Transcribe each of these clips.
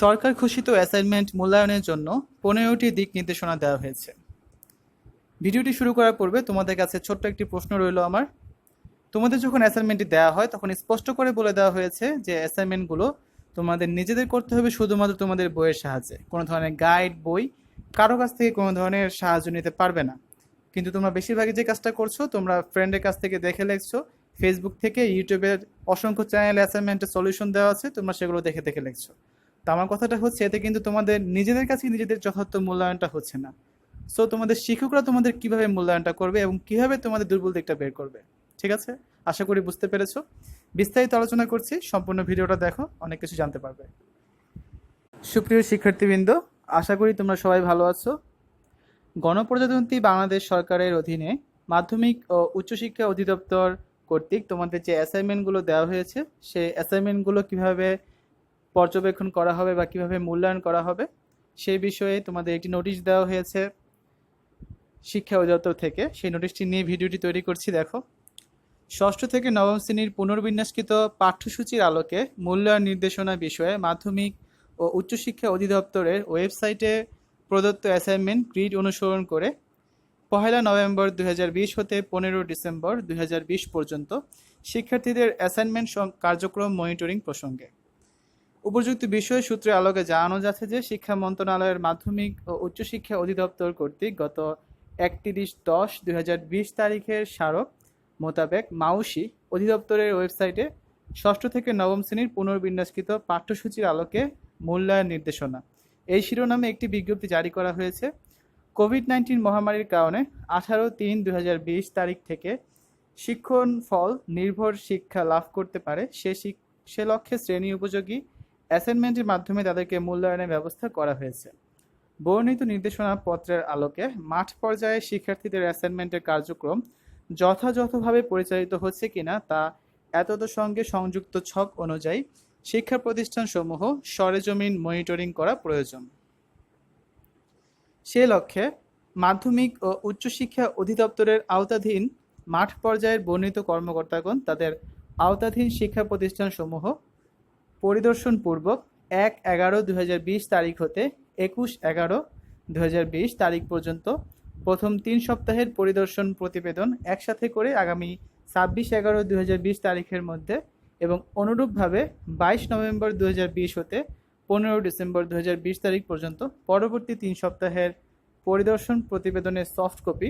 সরকার ঘোষিত অ্যাসাইনমেন্ট মূল্যায়নের জন্য পনেরোটি দিক নির্দেশনা দেওয়া হয়েছে। ভিডিওটি শুরু করার পূর্বে তোমাদের কাছে ছোট্ট একটি প্রশ্ন রইল আমার। তোমাদের যখন অ্যাসাইনমেন্টটি দেওয়া হয়, তখন স্পষ্ট করে বলে দেওয়া হয়েছে যে অ্যাসাইনমেন্টগুলো তোমাদের নিজেদের করতে হবে শুধুমাত্র তোমাদের বইয়ের সাহায্যে। কোনো ধরনের গাইড, বই কারও কাছ থেকে কোনো ধরনের সাহায্য নিতে পারবে না। কিন্তু তোমরা বেশিরভাগই যে কাজটা করছ, তোমরা ফ্রেন্ডের কাছ থেকে দেখে লেখছো ফেসবুক থেকে ইউটিউবের অসংখ্য চ্যানেলে অ্যাসাইনমেন্টের সলিউশন দেওয়া আছে, তোমরা সেগুলো দেখে দেখে লিখছো। তো আমার কথাটা হচ্ছে, এতে কিন্তু তোমাদের নিজেদের কাছেই নিজেদের যথার্থ মূল্যায়নটা হচ্ছে না। সো তোমাদের শিক্ষকরা তোমাদের কীভাবে মূল্যায়নটা করবে এবং কীভাবে তোমাদের দুর্বল দিকটা বের করবে? ঠিক আছে? আশা করি বুঝতে পেরেছ। বিস্তারিত আলোচনা করছি, সম্পূর্ণ ভিডিওটা দেখো, অনেক কিছু জানতে পারবে। সুপ্রিয় শিক্ষার্থীবৃন্দ, আশা করি তোমরা সবাই ভালো আছো। গণপ্রজাতন্ত্রী বাংলাদেশ সরকারের অধীনে মাধ্যমিক ও উচ্চশিক্ষা অধিদপ্তর কর্তৃক তোমাদের যে অ্যাসাইনমেন্টগুলো দেওয়া হয়েছে, সেই অ্যাসাইনমেন্টগুলো কীভাবে পর্যবেক্ষণ করা হবে বা কীভাবে মূল্যায়ন করা হবে, সেই বিষয়ে তোমাদের একটি নোটিশ দেওয়া হয়েছে শিক্ষা অধিদপ্তর থেকে। সেই নোটিশটি নিয়ে ভিডিওটি তৈরি করছি, দেখো। ষষ্ঠ থেকে নবম শ্রেণির পুনর্বিন্যাসকৃত পাঠ্যসূচির আলোকে মূল্যায়ন নির্দেশনা বিষয়ে মাধ্যমিক ও উচ্চশিক্ষা অধিদপ্তরের ওয়েবসাইটে প্রদত্ত অ্যাসাইনমেন্ট গ্রিড অনুসরণ করে পহেলা নভেম্বর দুই হাজার বিশ হতে পনেরো ডিসেম্বর দুই হাজার বিশ পর্যন্ত শিক্ষার্থীদের অ্যাসাইনমেন্ট কার্যক্রম মনিটরিং প্রসঙ্গে। উপযুক্ত বিষয় সূত্রে আলোকে জানানো যাচ্ছে যে শিক্ষা মন্ত্রণালয়ের মাধ্যমিক ও উচ্চশিক্ষা অধিদপ্তর কর্তৃক গত একত্রিশ দশ দুই তারিখের স্মারক মোতাবেক মাউসি অধিদপ্তরের ওয়েবসাইটে ষষ্ঠ থেকে নবম শ্রেণির পুনর্বিন্যাসকৃত পাঠ্যসূচির আলোকে মূল্যায়ন নির্দেশনা। এই শিরোনামে একটি বিজ্ঞপ্তি জারি করা হয়েছে। কোভিড নাইন্টিন মহামারীর কারণে আঠারো তিন দুই তারিখ থেকে শিক্ষণ ফল নির্ভর শিক্ষা লাভ করতে পারে। সে সে লক্ষ্যে শ্রেণি উপযোগী অ্যাসাইনমেন্টের মাধ্যমে তাদেরকে মূল্যায়নের ব্যবস্থা করা হয়েছে। বর্ণিত নির্দেশনা পত্রের আলোকে মাঠ পর্যায়ে শিক্ষার্থীদের অ্যাসাইনমেন্টের কার্যক্রম যথাযথভাবে পরিচালিত হচ্ছে কিনা তা এতদ সঙ্গে সংযুক্ত ছক অনুযায়ী শিক্ষা প্রতিষ্ঠানসমূহ সরেজমিন মনিটরিং করা প্রয়োজন। সে লক্ষ্যে মাধ্যমিক ও উচ্চশিক্ষা অধিদপ্তরের আওতাধীন মাঠ পর্যায়ের বর্ণিত কর্মকর্তাগণ তাদের আওতাধীন শিক্ষা প্রতিষ্ঠানসমূহ পরিদর্শন পূর্বক এক এগারো দু তারিখ হতে একুশ এগারো দু তারিখ পর্যন্ত প্রথম তিন সপ্তাহের পরিদর্শন প্রতিবেদন একসাথে করে আগামী ছাব্বিশ এগারো দু তারিখের মধ্যে এবং অনুরূপভাবে বাইশ নভেম্বর দু বিশ হতে পনেরো ডিসেম্বর দু বিশ তারিখ পর্যন্ত পরবর্তী তিন সপ্তাহের পরিদর্শন প্রতিবেদনের সফট কপি,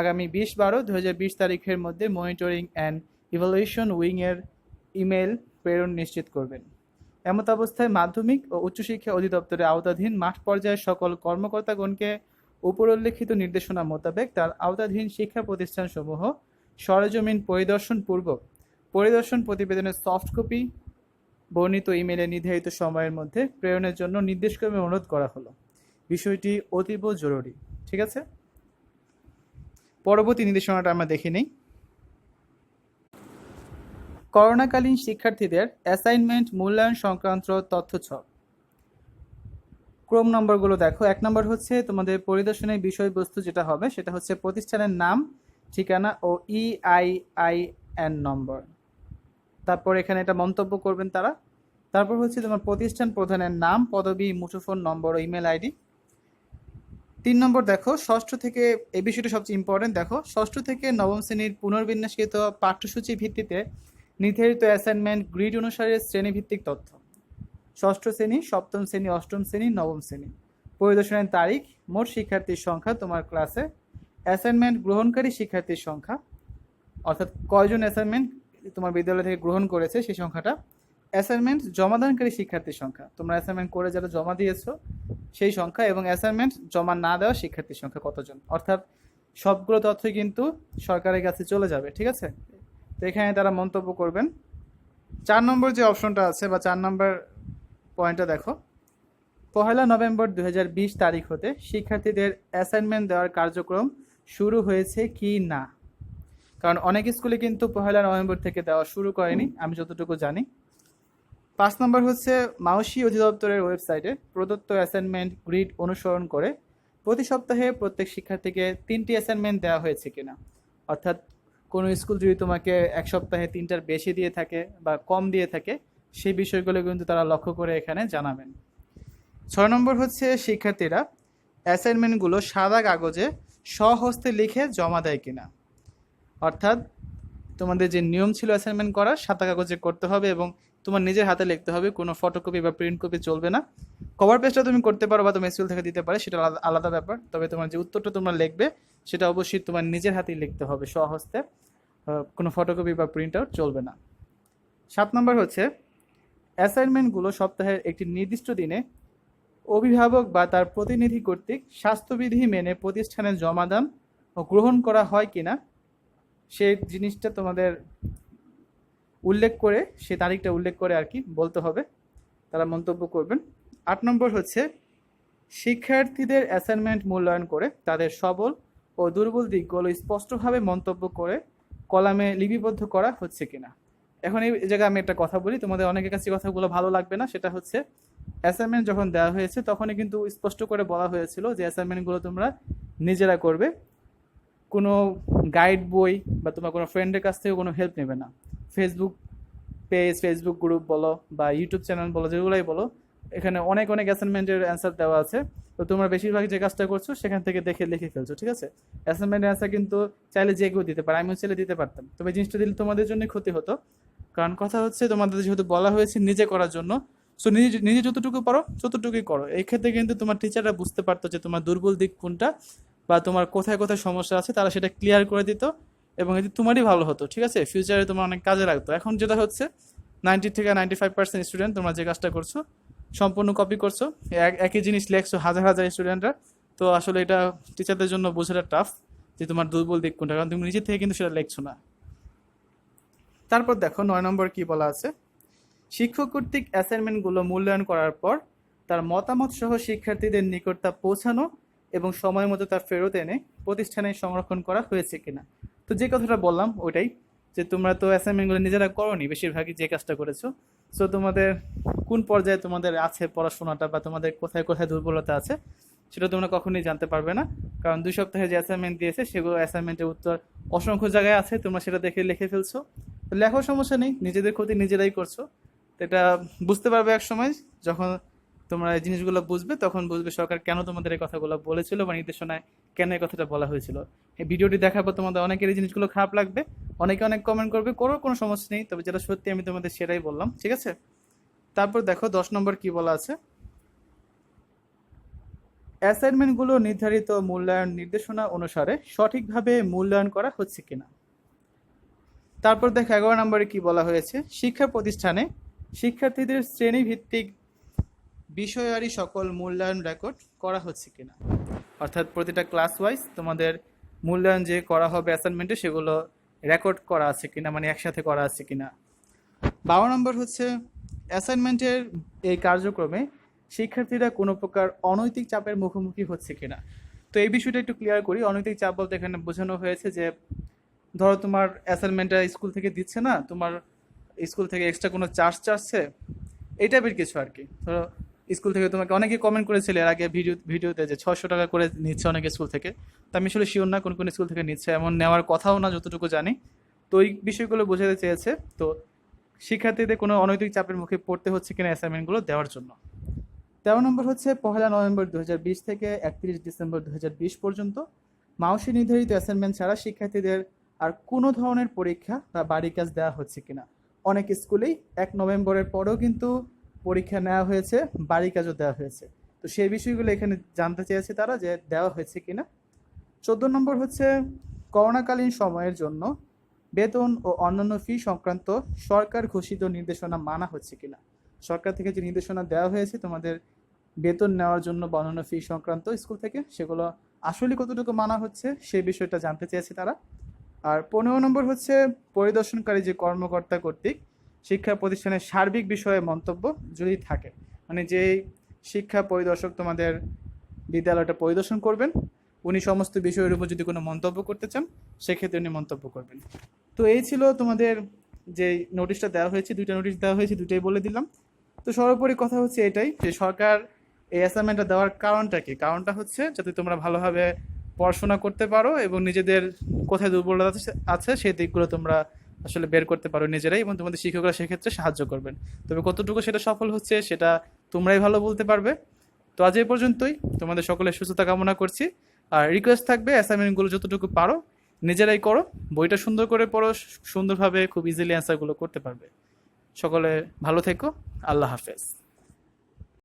আগামী বিশ বারো দু বিশ তারিখের মধ্যে মনিটরিং অ্যান্ড ইভালুয়েশন উইংয়ের ইমেল প্রেরণ নিশ্চিত করবেন। এমত অবস্থায় মাধ্যমিক ও উচ্চশিক্ষা অধিদপ্তরের আওতাধীন মাঠ পর্যায়ের সকল কর্মকর্তাগণকে উপর উপরোল্লেখিত নির্দেশনা মোতাবেক তার আওতাধীন শিক্ষা প্রতিষ্ঠানসমূহ সরেজমিন পরিদর্শন পূর্বক পরিদর্শন প্রতিবেদনের সফট কপি, বর্ণিত ইমেলে নির্ধারিত সময়ের মধ্যে প্রেরণের জন্য নির্দেশক্রমে অনুরোধ করা হলো। বিষয়টি অতীব জরুরি, ঠিক আছে? পরবর্তী নির্দেশনাটা আমরা দেখে নেই। করোনাকালীন শিক্ষার্থীদের অ্যাসাইনমেন্ট মূল্যায়ন সংক্রান্ত তথ্য ছক ক্রম নম্বরগুলো দেখো। এক নম্বর হচ্ছে তোমাদের পরিদর্শনের বিষয়বস্তু যেটা হবে, সেটা হচ্ছে প্রতিষ্ঠানের নাম, ঠিকানা ও E ইআইআইএন নম্বর। তারপর এখানে এটা মন্তব্য করবেন তারা। তারপর হচ্ছে তোমার প্রতিষ্ঠান প্রধানের নাম, পদবি, মুঠোফোন নম্বর ও ইমেল আইডি। তিন নম্বর দেখো, ষষ্ঠ থেকে এই বিষয়টা সবচেয়ে ইম্পর্টেন্ট দেখো, ষষ্ঠ থেকে নবম শ্রেণির পুনর্বিন্যাসকৃত পাঠ্যসূচি ভিত্তিতে নির্ধারিত অ্যাসাইনমেন্ট গ্রিড অনুসারে শ্রেণীভিত্তিক তথ্য। ষষ্ঠ শ্রেণি, সপ্তম শ্রেণি, অষ্টম শ্রেণি, নবম শ্রেণি। পরিদর্শনের তারিখ, মোট শিক্ষার্থীর সংখ্যা তোমার ক্লাসে অ্যাসাইনমেন্ট গ্রহণকারী শিক্ষার্থীর সংখ্যা, অর্থাৎ কয়জন অ্যাসাইনমেন্ট তোমার বিদ্যালয় থেকে গ্রহণ করেছে সেই সংখ্যাটা। অ্যাসাইনমেন্ট জমাদানকারী শিক্ষার্থীর সংখ্যা, তোমরা অ্যাসাইনমেন্ট করে যারা জমা দিয়েছ সেই সংখ্যা এবং অ্যাসাইনমেন্ট জমা না দেওয়া শিক্ষার্থীর সংখ্যা কতজন। অর্থাৎ সবগুলো তথ্যই কিন্তু সরকারের কাছে চলে যাবে, ঠিক আছে? তো এখানে তারা মন্তব্য করবেন। চার নম্বর যে অপশনটা আছে বা চার নম্বর পয়েন্টটা দেখো। পহেলা নভেম্বর দু হাজার বিশ তারিখ হতে শিক্ষার্থীদের অ্যাসাইনমেন্ট দেওয়ার কার্যক্রম শুরু হয়েছে কি না? কারণ অনেক স্কুলে কিন্তু পহেলা নভেম্বর থেকে দেওয়া শুরু করেনি, আমি যতটুকু জানি। পাঁচ নম্বর হচ্ছে মাউসি অধিদপ্তরের ওয়েবসাইটে প্রদত্ত অ্যাসাইনমেন্ট গ্রিড অনুসরণ করে প্রতি সপ্তাহে প্রত্যেক শিক্ষার্থীকে তিনটি অ্যাসাইনমেন্ট দেওয়া হয়েছে কিনা। অর্থাৎ কোনো স্কুল যদি তোমাকে এক সপ্তাহে তিনটার বেশি দিয়ে থাকে বা কম দিয়ে থাকে, সেই বিষয়গুলো কিন্তু তারা লক্ষ্য করে এখানে জানাবেন। ছয় নম্বর হচ্ছে শিক্ষার্থীরা অ্যাসাইনমেন্টগুলো সাদা কাগজে স্বহস্তে লিখে জমা দেয় কিনা। অর্থাৎ তোমাদের যে নিয়ম ছিল অ্যাসাইনমেন্ট করার, সাদা কাগজে করতে হবে এবং তোমার নিজের হাতে লিখতে হবে, কোনো ফটোকপি বা প্রিন্ট কপি চলবে না। কভার পেজটা তুমি করতে পারো বা তুমি স্কুল থেকে দিতে পারে, সেটা আলাদা আলাদা ব্যাপার। তবে তোমার যে উত্তরটা তোমরা লিখবে সেটা অবশ্যই তোমার নিজের হাতেই লিখতে হবে স্বহস্তে। কোনো ফটোকপি বা প্রিন্ট আউট চলবে না। সাত নম্বর হচ্ছে অ্যাসাইনমেন্টগুলো সপ্তাহের একটি নির্দিষ্ট দিনে অভিভাবক বা তার প্রতিনিধি কর্তৃক স্বাস্থ্যবিধি মেনে প্রতিষ্ঠানে জমাদান ও গ্রহণ করা হয় কিনা সেই জিনিসটা তোমাদের উল্লেখ করে, সে তারিখটা উল্লেখ করে আর কি বলতে হবে। তারা মন্তব্য করবেন। আট নম্বর হচ্ছে, শিক্ষার্থীদের অ্যাসাইনমেন্ট মূল্যায়ন করে তাদের সবল ও দুর্বল দিকগুলো স্পষ্টভাবে মন্তব্য করে কলামে লিপিবদ্ধ করা হচ্ছে কিনা। এখন এই জায়গায় আমি একটা কথা বলি, তোমাদের অনেকের কাছে কথাগুলো ভালো লাগবে না। সেটা হচ্ছে অ্যাসাইনমেন্ট যখন দেওয়া হয়েছে, তখনই কিন্তু স্পষ্ট করে বলা হয়েছিল যে অ্যাসাইনমেন্টগুলো তোমরা নিজেরা করবে। কোনো গাইড বই বা তোমার কোনো ফ্রেন্ডের কাছ থেকে কোনো হেল্প নেবে না। ফেসবুক পেজ ফেসবুক গ্রুপ বলো বা ইউটিউব চ্যানেল বলো, যেগুলোই বলো, এখানে অনেক অনেক অ্যাসাইনমেন্টের অ্যান্সার দেওয়া আছে। তো তোমরা বেশিরভাগ যে কাজটা করছ, সেখান থেকে দেখে লিখে ফেলছো, ঠিক আছে? অ্যাসাইনমেন্টের অ্যান্সার কিন্তু চাইলে যে কেউ দিতে পারে, আমিও চাইলে দিতে পারতাম। তবে এই জিনিসটা দিলে তোমাদের জন্য ক্ষতি হতো। কারণ কথা হচ্ছে, তোমাদের যেহেতু বলা হয়েছে নিজে করার জন্য সো নিজে নিজে যতটুকু পারো, ততটুকুই করো। এই ক্ষেত্রে কিন্তু তোমার টিচাররা বুঝতে পারতো যে তোমার দুর্বল দিক কোনটা, বা তোমার কোথায় কোথায় সমস্যা আছে, তারা সেটা ক্লিয়ার করে দিত, এবং এতে তোমারই ভালো হতো, ঠিক আছে? ফিউচারে তোমার অনেক কাজে লাগতো। এখন যেটা হচ্ছে নাইনটি থেকে নাইনটি ফাইভ পার্সেন্ট স্টুডেন্ট তোমরা যে কাজটা করছ সম্পূর্ণ কপি করছ। এক- একই জিনিস লেখছো হাজার হাজার স্টুডেন্টরা তো আসলে এটা টিচারদের জন্য বোঝাটা টাফ যে তোমার দুর্বল দিক কোনটা, কারণ তুমি নিজে থেকে কিন্তু সেটা লেখছো না। তারপর দেখো নয় নম্বর কি বলা আছে? শিক্ষক কর্তৃক অ্যাসাইনমেন্টগুলো মূল্যায়ন করার পর তার মতামত সহ শিক্ষার্থীদের নিকট তা পৌঁছানো এবং সময় মতো তার ফেরত এনে প্রতিষ্ঠানে সংরক্ষণ করা হয়েছে কিনা। তো যে কথাটা বললাম ওইটাই, যে তোমরা তো অ্যাসাইনমেন্টগুলো নিজেরা করোনি, বেশিরভাগই যে কাজটা করেছ সো তোমাদের কোন পর্যায়ে তোমাদের আছে পড়াশোনাটা বা তোমাদের কোথায় কোথায় দুর্বলতা আছে, সেটা তোমরা কখনোই জানতে পারবে না। কারণ দুই সপ্তাহে যে অ্যাসাইনমেন্ট দিয়েছে, সেগুলো অ্যাসাইনমেন্টের উত্তর অসংখ্য জায়গায় আছে, তোমরা সেটা দেখে লিখে ফেলছো। লেখার লেখো সমস্যা নেই, নিজেদের ক্ষতি নিজেরাই করছ। তো এটা বুঝতে পারবে এক সময়, যখন তোমরা এই জিনিসগুলো বুঝবে, তখন বুঝবে সরকার কেন তোমাদের এই কথাগুলো বলেছিল বা নির্দেশনায় কেন এই কথাটা বলা হয়েছিল। এই ভিডিওটি দেখার পর তোমাদের অনেকের এই জিনিসগুলো খারাপ লাগবে, অনেকে অনেক কমেন্ট করবে করো কোনো সমস্যা নেই, তবে যেটা সত্যি আমি তোমাদের সেটাই বললাম, ঠিক আছে? তারপর দেখো, দশ নম্বর কি বলা আছে? অ্যাসাইনমেন্টগুলো নির্ধারিত মূল্যায়ন নির্দেশনা অনুসারে সঠিকভাবে মূল্যায়ন করা হচ্ছে কিনা। তারপর দেখো, এগারো নম্বরে কি বলা হয়েছে? শিক্ষা প্রতিষ্ঠানে শিক্ষার্থীদের শ্রেণীভিত্তিক বিষয়ারি সকল মূল্যায়ন রেকর্ড করা হচ্ছে কিনা। অর্থাৎ প্রতিটা ক্লাস ওয়াইজ তোমাদের মূল্যায়ন যে করা হবে অ্যাসাইনমেন্টে সেগুলো রেকর্ড করা আছে কিনা মানে একসাথে করা আছে কিনা। বারো নম্বর হচ্ছে অ্যাসাইনমেন্টের এই কার্যক্রমে শিক্ষার্থীরা কোনো প্রকার অনৈতিক চাপের মুখোমুখি হচ্ছে কিনা। তো এই বিষয়টা একটু ক্লিয়ার করি। অনৈতিক চাপ বলতে এখানে বোঝানো হয়েছে যে, ধরো তোমার অ্যাসাইনমেন্টটা স্কুল থেকে দিচ্ছে না, তোমার স্কুল থেকে এক্সট্রা কোনো চার্জ চাচ্ছে, এই টাইপের কিছু আর কি। ধরো স্কুল থেকে তোমাকে অনেকে কমেন্ট করেছিল এর আগে ভিডিও ভিডিওতে যে ছশো টাকা করে নিচ্ছে অনেক স্কুল থেকে। তো আমি আসলে শিওর না কোন কোন স্কুল থেকে নিচ্ছে, এমন নেওয়ার কথাও না যতটুকু জানি। তো এই বিষয়গুলো বোঝাতে চেয়েছে। তো শিক্ষার্থীদের কোনো অনৈতিক চাপের মুখে পড়তে হচ্ছে কিনা অ্যাসাইনমেন্টগুলো দেওয়ার জন্য। তেরো নম্বর হচ্ছে পহেলা নভেম্বর দু হাজার বিশ থেকে একত্রিশ ডিসেম্বর দু হাজার বিশ পর্যন্ত। মাউসি নির্ধারিত অ্যাসাইনমেন্ট ছাড়া শিক্ষার্থীদের আর কোনো ধরনের পরীক্ষা বা বাড়ি কাজ দেওয়া হচ্ছে কিনা। অনেক স্কুলেই এক নভেম্বরের পরেও কিন্তু পরীক্ষা নেওয়া হয়েছে বাড়ি কাজও দেওয়া হয়েছে। তো সেই বিষয়গুলো এখানে জানতে চেয়েছে তারা যে দেওয়া হয়েছে কিনা। চোদ্দ নম্বর হচ্ছে, করোনাকালীন সময়ের জন্য বেতন ও অন্যান্য ফি সংক্রান্ত সরকার ঘোষিত নির্দেশনা মানা হচ্ছে কিনা। সরকার থেকে যে নির্দেশনা দেওয়া হয়েছে, তোমাদের বেতন নেওয়ার জন্য অন্যান্য ফি সংক্রান্ত স্কুল থেকে, সেগুলো আসলে কতটুকু মানা হচ্ছে সেই বিষয়টা জানতে চেয়েছে তারা। আর পনেরো নম্বর হচ্ছে, পরিদর্শনকারী যে কর্মকর্তা কর্তৃক শিক্ষা প্রতিষ্ঠানের সার্বিক বিষয়ে মন্তব্য যদি থাকে মানে যে শিক্ষা পরিদর্শক তোমাদের বিদ্যালয়টা পরিদর্শন করবেন, উনি সমস্ত বিষয়ের উপর যদি কোনো মন্তব্য করতে চান, সেক্ষেত্রে উনি মন্তব্য করবেন। তো এই ছিল তোমাদের যে নোটিশটা দেওয়া হয়েছে, দুইটা নোটিশ দেওয়া হয়েছে, দুইটাই বলে দিলাম। তো সর্বোপরি কথা হচ্ছে এটাই যে সরকার এই অ্যাসাইনমেন্টটা দেওয়ার কারণটা কি? কারণটা হচ্ছে যাতে তোমরা ভালোভাবে পড়াশোনা করতে পারো এবং নিজেদের কোথায় দুর্বলতা আছে সেই দিকগুলো তোমরা আসলে বের করতে পারো নিজেরাই এবং তোমাদের শিক্ষকরা সেক্ষেত্রে সাহায্য করবেন। তবে কতটুকু সেটা সফল হচ্ছে, সেটা তোমরাই ভালো বলতে পারবে। তো আজ এই পর্যন্তই। তোমাদের সকলের সুস্থতা কামনা করছি। আর রিকোয়েস্ট থাকবে অ্যাসাইনমেন্টগুলো যতটুকু পারো, নিজেরাই করো। বইটা সুন্দর করে পড়ো, সুন্দরভাবে খুব ইজিলি অ্যান্সারগুলো করতে পারবে। সকলে ভালো থেকো। আল্লাহ হাফেজ।